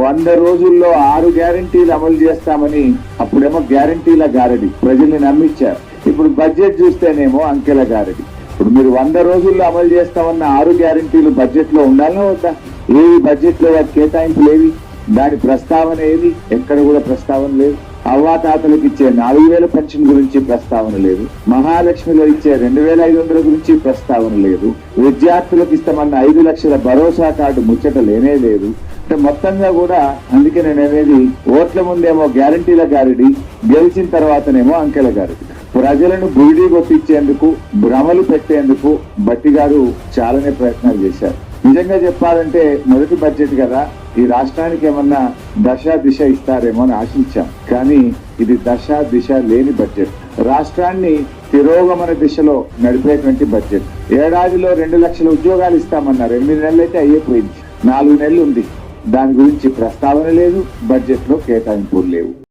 వంద రోజుల్లో ఆరు గ్యారంటీలు అమలు చేస్తామని అప్పుడేమో గ్యారంటీల గారడి. ప్రజల్ని నమ్మించారు. ఇప్పుడు బడ్జెట్ చూస్తేనేమో అంకెల గారడి. ఇప్పుడు మీరు వంద రోజుల్లో అమలు చేస్తామన్న ఆరు గ్యారంటీలు బడ్జెట్లో ఉండాలన్నా వద్దా? ఏవి బడ్జెట్లో కేటాయింపులు ఏవి? దాని ప్రస్తావన ఏది? ఎక్కడ కూడా ప్రస్తావన లేదు. అవ్వాతాతలకు ఇచ్చే నాలుగు వేల పెన్షన్ గురించి ప్రస్తావన లేదు. మహాలక్ష్మిలో ఇచ్చే రెండు వేల ఐదు వందల గురించి ప్రస్తావన లేదు. విద్యార్థులకు ఇస్తామన్న ఐదు లక్షల భరోసా కార్డు ముచ్చట లేనే లేదు. అంటే మొత్తంగా కూడా అందుకే నేను అనేది ఓట్ల ముందేమో గ్యారంటీల గారిడి గెలిచిన తర్వాతనేమో అంకెల గారిడి. ప్రజలను బురిడి కొట్టించేందుకు భ్రమలు పెట్టేందుకు బట్టి గారు చాలానే ప్రయత్నాలు చేశారు. నిజంగా చెప్పాలంటే మొదటి బడ్జెట్ కదా. ఈ రాష్ట్రానికి ఏమన్నా దశ దిశ ఇస్తారేమో అని ఆశించాం. కానీ ఇది దశ దిశ లేని బడ్జెట్. రాష్ట్రాన్ని తిరోగమన దిశలో నడిపేటువంటి బడ్జెట్. ఏడాదిలో రెండు లక్షల ఉద్యోగాలు ఇస్తామన్నారు. ఎనిమిది నెలలు అయితే అయ్యిపోయింది నాలుగు నెలలు ఉంది. దాని గురించి ప్రస్తావన లేదు బడ్జెట్లో కేటాయింపులు లేవు.